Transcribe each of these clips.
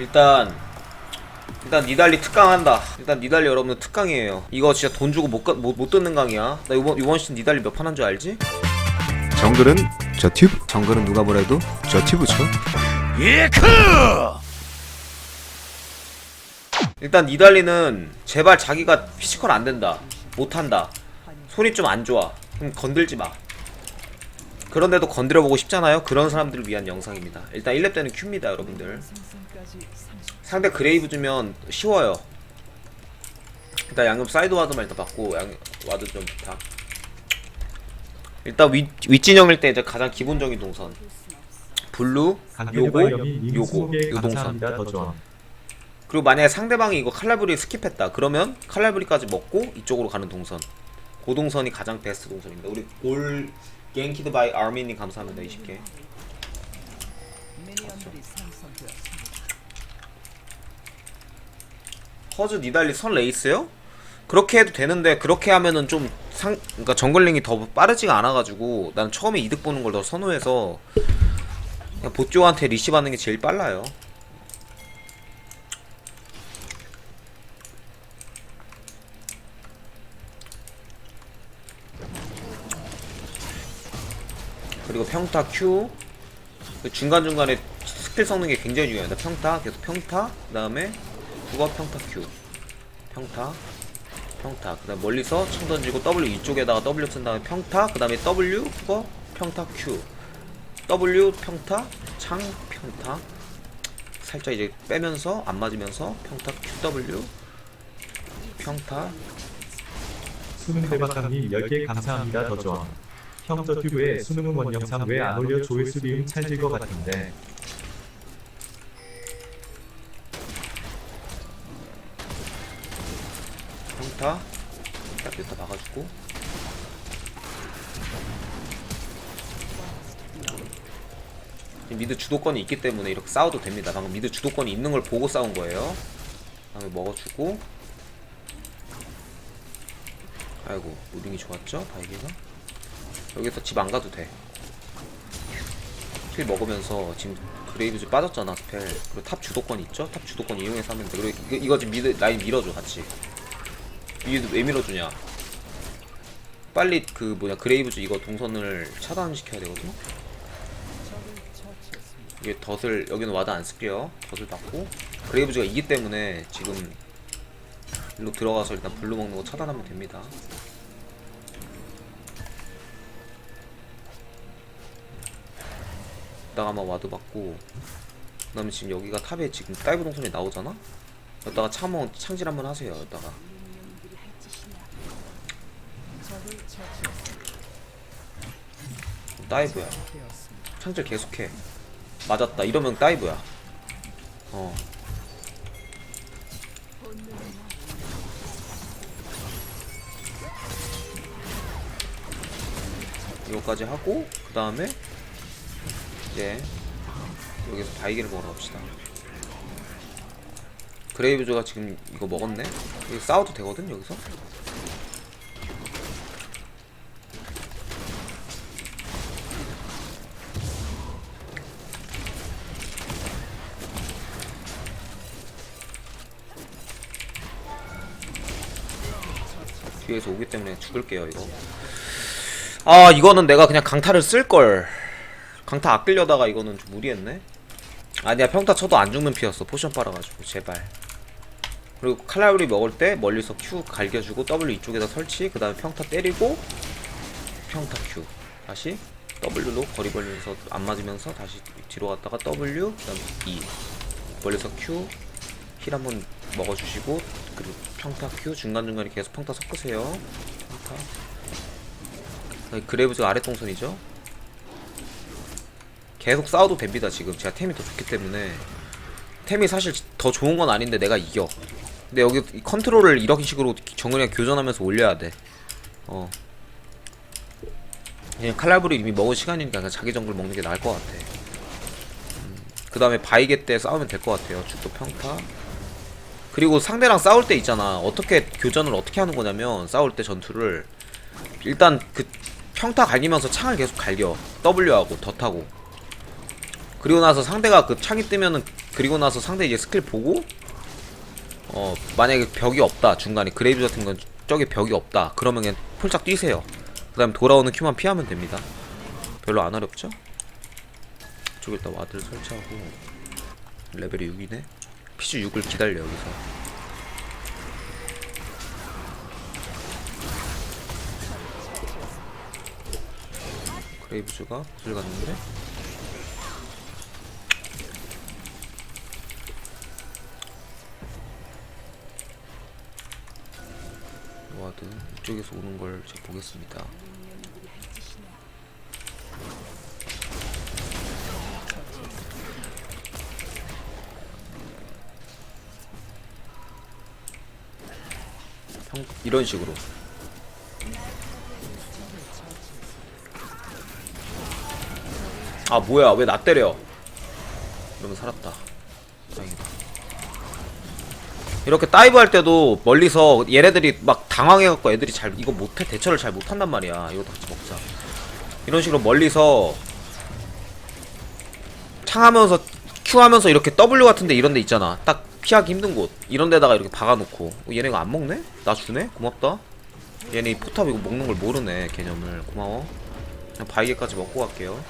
일단 일단 니달리 특강한다. 일단 니달리 여러분들 특강이에요. 이거 진짜 돈 주고 못, 가- 못, 못 듣는 강의야. 나 이번 이번 시즌 니달리 몇 판 한 줄 알지? 정글은 저 튜브 정글은 누가 뭐래도 저 튜브죠 일단 니달리는 제발 자기가 피지컬 안 된다. 못 한다. 손이 좀 안 좋아. 그럼 건들지 마. 그런데도 건드려 보고 싶잖아요. 그런 사람들을 위한 영상입니다. 일단 1렙 때는 큐입니다, 여러분들. 상대 그레이브 주면 쉬워요. 일단 양념 사이드 와드만 일단 받고 양 와드 좀 부탁. 일단 윗 윗진영일 때 이제 가장 기본적인 동선. 블루, 요거, 요거, 요 동선. 감사합니다. 더 좋아. 그리고 만약에 상대방이 이거 칼라브리 스킵했다. 그러면 칼라브리까지 먹고 이쪽으로 가는 동선. 그 동선이 가장 베스트 동선입니다. 우리 올 갱키드 바이 아미님 감사합니다. 20개. 허즈 니달리 선 레이스요? 그렇게 해도 되는데 그렇게 하면은 좀 상 그러니까 정글링이 더 빠르지가 않아가지고 나는 처음에 이득 보는 걸 더 선호해서 보조한테 리시 받는 게 제일 빨라요. 그리고 평타 Q 그 중간중간에 스킬 섞는 게 굉장히 중요합니다 평타 계속 평타 그 다음에 국어 평타 Q 평타 평타 그 다음 멀리서 총 던지고 W 이쪽에다가 W 쓴 다음에 평타 그 다음에 W 국어 평타 Q W 평타 창 평타 살짝 이제 빼면서 안 맞으면서 평타 QW 평타 수능 대박감님 10개 감사합니다. 더 좋아. 형저 튜브에 수능 응원 영상 왜 안 올려 조회수 비움 찰질 것 같은데. 평타 딱 여기다 막아주고. 미드 주도권이 있기 때문에 이렇게 싸워도 됩니다. 방금 미드 주도권이 있는 걸 보고 싸운 거예요. 다음에 먹어주고. 아이고 무빙이 좋았죠? 바이게가? 여기서 집 안 가도 돼. 킬 먹으면서 지금 그레이브즈 빠졌잖아 스펠 그리고 탑 주도권 있죠? 탑 주도권 이용해서 하면 돼. 그리고 이거, 이거 지금 미드 라인 밀어줘 같이 위에도 왜 밀어주냐? 빨리 그 뭐냐 그레이브즈 이거 동선을 차단시켜야 되거든 이게 덫을 여기는 와드 안 쓸게요. 덫을 받고. 그레이브즈가 이기 때문에 지금 일로 들어가서 일단 블루 먹는 거 차단하면 됩니다. 이따가 아마 와드 받고. 그 다음에 지금 여기가 탑에 지금 다이브 동선이 나오잖아? 여기다가 참원 창질 한번 하세요 여기다가 다이브야. 창질 계속해. 맞았다. 이러면 다이브야. 어. 이거까지 하고 그 다음에 이제 여기서 바이기를 먹으러 갑시다. 그레이브즈가 지금 이거 먹었네. 이거 싸워도 되거든 여기서. 뒤에서 오기 때문에 죽을게요 이거. 아 이거는 내가 그냥 강타를 쓸걸. 강타 아끼려다가 이거는 좀 무리했네? 아니야 평타 쳐도 안 죽는 피였어 포션 빨아가지고 제발. 그리고 칼라우리 먹을 때 멀리서 Q 갈겨주고 W 이쪽에다 설치 그 다음에 평타 때리고 평타 Q. 다시 W로 거리 벌리면서 안 맞으면서 다시 뒤로 갔다가 W 그 다음에 E. 멀리서 Q 힐 한번 먹어주시고 그리고 평타 Q 중간중간에 계속 평타 섞으세요. 평타. 여기 그레이브즈가 아래 동선이죠? 계속 싸워도 됩니다 지금. 제가 템이 더 좋기 때문에. 템이 사실 더 좋은 건 아닌데 내가 이겨. 근데 여기 이 컨트롤을 이런 식으로 정글이랑 교전하면서 올려야 돼어. 그냥 칼날브리 이미 먹은 시간이니까 자기 정글 먹는 게 나을 것 같아. 그 다음에 바이게 때 싸우면 될 것 같아요. 죽도 평타 그리고 상대랑 싸울 때 있잖아. 어떻게 교전을 어떻게 하는 거냐면 싸울 때 전투를 일단 그 평타 갈기면서 창을 계속 갈겨. W하고 덫하고. 그리고 나서 상대가 그 창이 뜨면은 그리고 나서 상대 이제 스킬 보고 어 만약에 벽이 없다. 중간에 그레이브 같은 건 저기 벽이 없다. 그러면 그냥 폴짝 뛰세요. 그 다음에 돌아오는 큐만 피하면 됩니다. 별로 안 어렵죠? 일단 와드를 설치하고 레벨이 6이네 피지 6을 기다려 여기서 그레이브즈가 붓을 갔는데 와드 이쪽에서 오는 걸 제가 보겠습니다. 이런 식으로. 아 뭐야. 왜 나 때려? 이러면 살았다. 다행이다. 이렇게 다이브 할 때도 멀리서 얘네들이 막 당황해갖고 애들이 잘 이거 못해. 대처를 잘 못한단 말이야. 이거 같이 먹자. 이런 식으로 멀리서 창하면서 Q 하면서 이렇게 W 같은데 이런 데 있잖아. 딱 피하기 힘든 곳. 이런 데다가 이렇게 박아놓고. 어, 얘네가 안 먹네? 나 주네? 고맙다. 얘네 이 포탑 이거 먹는 걸 모르네 개념을. 고마워. 그냥 바이게까지 먹고 갈게요.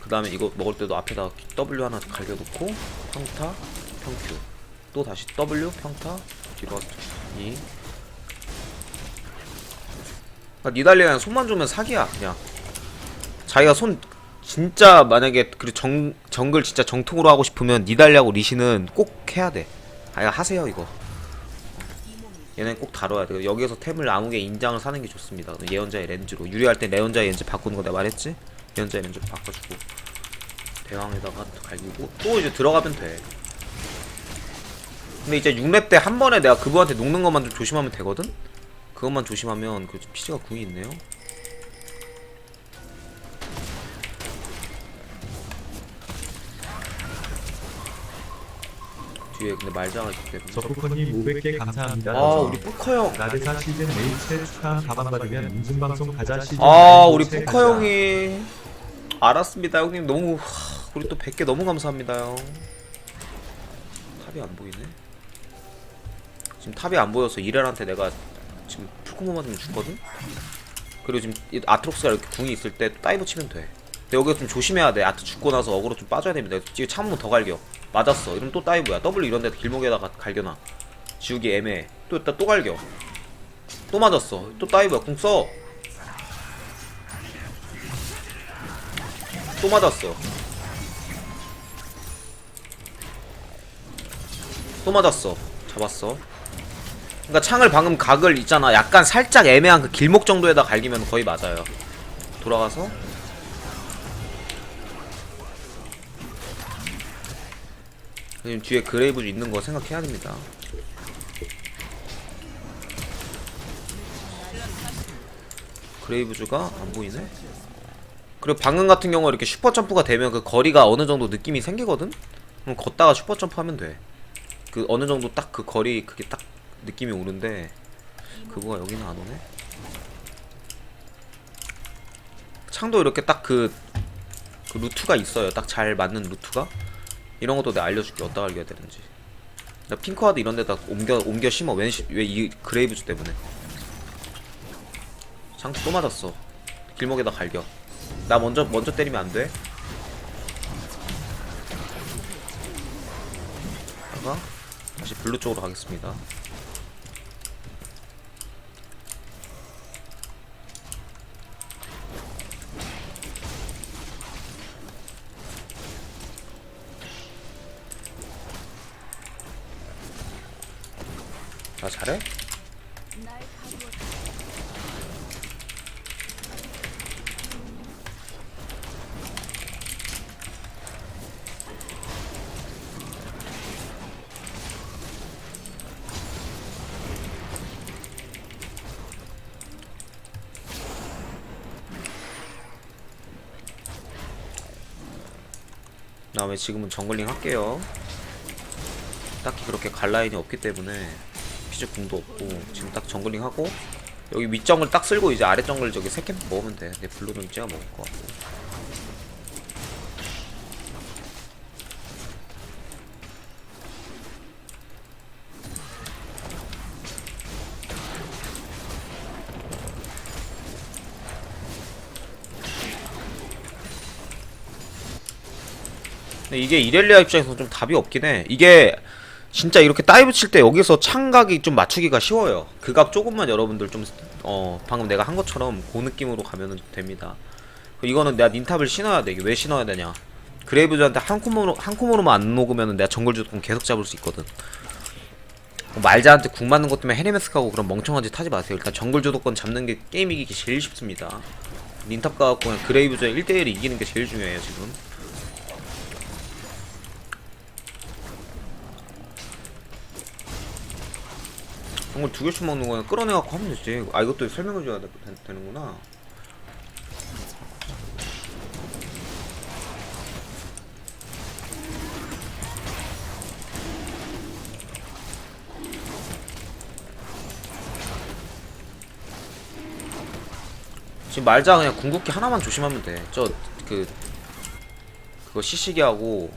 그 다음에 이거 먹을 때도 앞에다 W 하나 갈겨놓고 평타 평큐. 또 다시 W 평타 뒤로 2 그러니까 니달리아 그냥 손만 주면 사기야 그냥. 자기가 손 진짜 만약에 그 정, 정글 진짜 정통으로 하고 싶으면 니달리아고 리시는 꼭 해야 돼. 아야 하세요 이거. 얘는 꼭 다뤄야 돼. 여기에서 템을 아무게 인장을 사는 게 좋습니다. 예언자의 렌즈로. 유리할 때 레언자의 렌즈 바꾸는 거 내가 말했지? 예언자의 렌즈로 바꿔주고. 대왕에다가 갈기고. 또 이제 들어가면 돼. 근데 이제 6렙 때 한 번에 내가 그분한테 녹는 것만 좀 조심하면 되거든? 그것만 조심하면 그 피지가 궁이 있네요 뒤에 근데 있기 때문에 적국커님 500개 감사합니다. 아더 우리 뿌커 형. 나대사 시즌 H체 축하한 가방 받으면 인증방송 가자 시즌 아 우리 채 뿌커. 형이. 알았습니다. 형님 너무 하, 우리 또 100개 너무 감사합니다 형. 탑이 안 보이네? 지금 탑이 안 보여서 이렐한테 내가 지금 풀콤보 맞으면 죽거든? 그리고 지금 이 아트록스가 이렇게 궁이 있을 때 다이브 치면 돼. 근데 여기가 좀 조심해야 돼. 아트 죽고 나서 어그로 좀 빠져야 됩니다. 지금 참으면 더 갈겨 맞았어 이러면 또 다이브야 W 이런 데 길목에다가 갈겨놔 지우기 애매해 또 이따 또 갈겨 또 맞았어 또 다이브야 궁 써 또 맞았어. 또 맞았어. 잡았어. 그러니까 창을 방금 각을 있잖아. 약간 살짝 애매한 그 길목 정도에다 갈기면 거의 맞아요. 돌아가서 지금 뒤에 그레이브즈 있는 거 생각해야 됩니다. 그레이브즈가 안 보이네? 그리고 방금 같은 경우 이렇게 슈퍼 점프가 되면 그 거리가 어느 정도 느낌이 생기거든? 그럼 걷다가 슈퍼 점프 하면 돼. 그 어느 정도 딱 그 거리 그게 딱 느낌이 오는데 그거가 여기는 안 오네. 창도 이렇게 딱그 그 루트가 있어요. 딱 잘 맞는 루트가. 이런 것도 내가 알려줄게. 어디다 갈겨야 되는지. 나 핑크와드 이런 데다 옮겨 옮겨 심어. 왜 이 그레이브즈 때문에. 창도 또 맞았어. 길목에다 갈겨. 나 먼저 먼저 때리면 안 돼. 다가 다시 블루 쪽으로 가겠습니다. 잘해? 다음에 지금은 정글링 할게요. 딱히 그렇게 갈 라인이 없기 때문에 칠 궁도 없고 지금 딱 정글링 하고 여기 윗정글 딱 쓸고 이제 아래 정글 저기 세캠 먹으면 돼. 내 블루는 제가 먹을 거. 같고. 근데 이게 이렐리아 입장에서 좀 답이 없긴 해. 이게 진짜 이렇게 다이브 칠 때 여기서 창각이 좀 맞추기가 쉬워요. 그 각 조금만 여러분들 좀 어 방금 내가 한 것처럼 그 느낌으로 가면은 됩니다. 이거는 내가 닌탑을 신어야 돼. 이게 왜 신어야 되냐? 그레이브즈한테 한 콤보로 한 콤보로만 안 녹으면은 내가 정글 주도권 계속 잡을 수 있거든. 뭐 말자한테 궁 맞는 것 때문에 헤네메스카고 그런 멍청한 짓 하지 마세요. 일단 정글 주도권 잡는 게 게임 이기기 제일 쉽습니다. 닌탑 가갖고 그냥 그레이브즈에 1대1 이기는 게 제일 중요해요 지금. 정글 두 개씩 먹는 거야 끌어내갖고 하면 되지. 아 이것도 설명해 줘야 되, 되, 는구나 지금 말자 그냥 궁극기 하나만 조심하면 돼. 저 그 그거 시시게 하고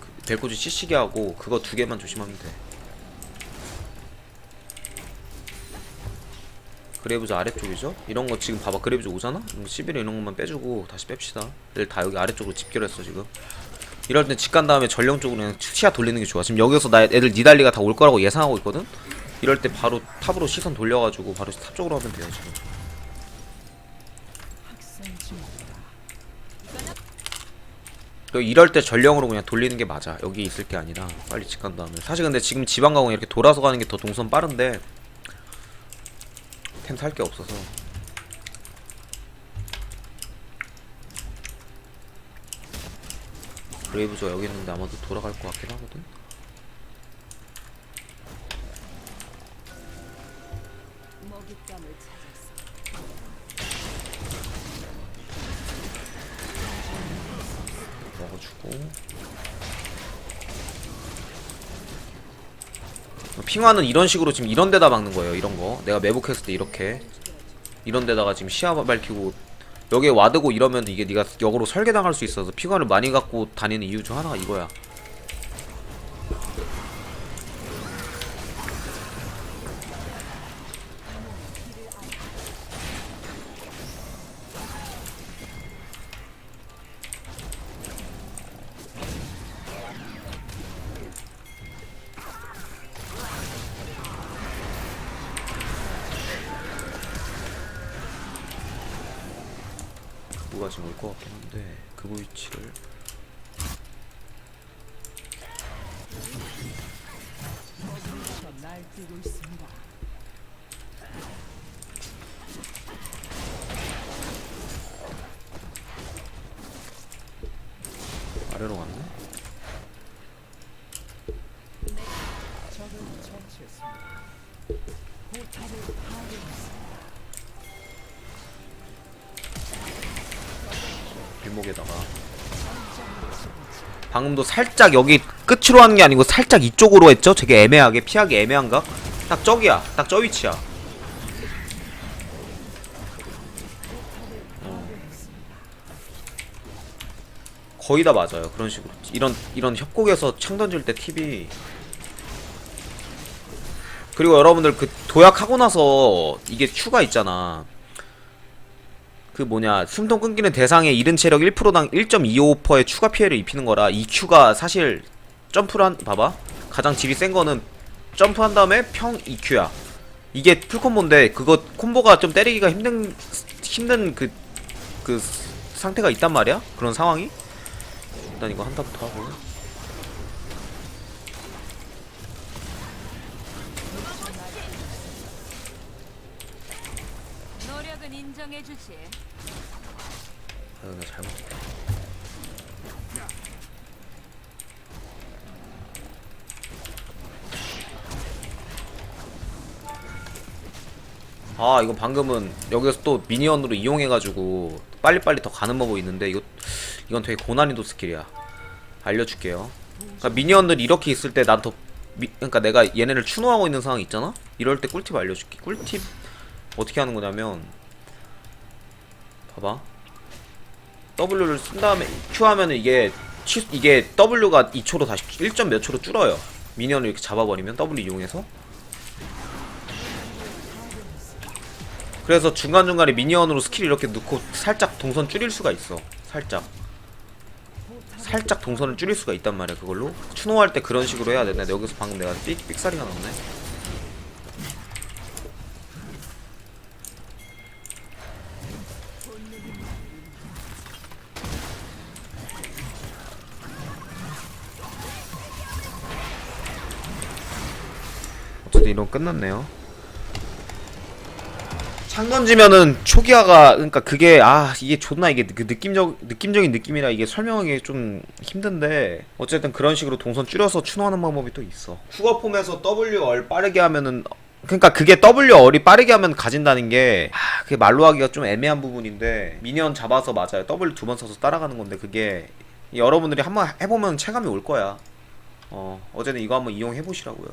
그 벨코즈 시시게 하고 그거 두 개만 조심하면 돼. 그레이브즈 아래쪽이죠? 이런 거 지금 봐봐. 그레이브즈 오잖아? 11에 이런 것만 빼주고 다시 뺍시다. 애들 다 여기 아래쪽으로 집결했어 지금. 이럴 땐 집 간 다음에 전령 쪽으로 그냥 시야 돌리는 게 좋아. 지금 여기서 나 애들 니달리가 다 올 거라고 예상하고 있거든? 이럴 때 바로 탑으로 시선 돌려가지고 바로 탑 쪽으로 하면 돼요 지금. 그 이럴 때 전령으로 그냥 돌리는 게 맞아. 여기 있을 게 아니라. 빨리 집 간 다음에. 사실 근데 지금 지방 가고 이렇게 돌아서 가는 게 더 동선 빠른데 템 살 게 없어서. 브레이브즈가 여기 있는데 아마도 돌아갈 것 같긴 하거든 핑화는 이런 식으로 지금 이런 데다 막는 거예요 이런 거. 내가 매복했을 때 이렇게. 이런 데다가 지금 시야 밝히고 여기에 와드고 이러면 이게 네가 역으로 설계당할 수 있어서 핑화를 많이 갖고 다니는 이유 중 하나가 이거야 누가 지금 올 것 같긴 한데 그 위치를 날 뛰고 있습니다. 방금도 살짝 여기 끝으로 하는 게 아니고 살짝 이쪽으로 했죠? 되게 애매하게 피하기 애매한가? 딱 저기야 딱 저 위치야 어. 거의 다 맞아요 그런 식으로 이런 이런 협곡에서 창 던질 때 팁이 그리고 여러분들 그 도약하고 나서 이게 큐가 있잖아 그 뭐냐 숨통 끊기는 대상의 이른 체력 1%당 1.25%의 추가 피해를 입히는 거라 이 Q가 사실 점프를 한 봐봐. 가장 질이 센 거는 점프한 다음에 평 EQ야. 이게 풀콤보인데 그거 콤보가 좀 때리기가 힘든 힘든 그 그 상태가 있단 말이야? 그런 상황이? 일단 이거 한타부터 하고 노력은 인정해주지. 아, 나 잘못했다 아 이거 방금은 여기서 또 미니언으로 이용해가지고 빨리빨리 더 가는 법이 있는데 이거 이건 되게 고난이도 스킬이야. 알려줄게요. 그러니까 미니언들 이렇게 있을 때 난 더 그러니까 내가 얘네를 추노하고 있는 상황 있잖아? 이럴 때 꿀팁 알려줄게. 꿀팁 어떻게 하는 거냐면 봐봐 W를 쓴 다음에 Q 하면은 이게 취, 이게 W가 2초로 다시 1점 몇 초로 줄어요. 미니언을 이렇게 잡아버리면 W 이용해서. 그래서 중간중간에 미니언으로 스킬 이렇게 넣고 살짝 동선 줄일 수가 있어. 살짝. 살짝 동선을 줄일 수가 있단 말이야 그걸로 추노할 때 그런 식으로 해야 되네 여기서 방금 내가 삑, 삑사리가 났네 어쨌든 이런 끝났네요 창 던지면은 초기화가 그러니까 그게 아 이게 존나 이게 그 느낌적 느낌적인 느낌이라 이게 설명하기 좀 힘든데 어쨌든 그런 식으로 동선 줄여서 추노하는 방법이 또 있어. 후거폼에서 WR 빠르게 하면은 그러니까 그게 WR이 빠르게 하면 가진다는 게 아, 그게 말로 하기가 좀 애매한 부분인데 미니언 잡아서 맞아요. W 두 번 써서 따라가는 건데 그게 여러분들이 한번 해보면 체감이 올 거야. 어 어쨌든 이거 한번 이용해 보시라고요.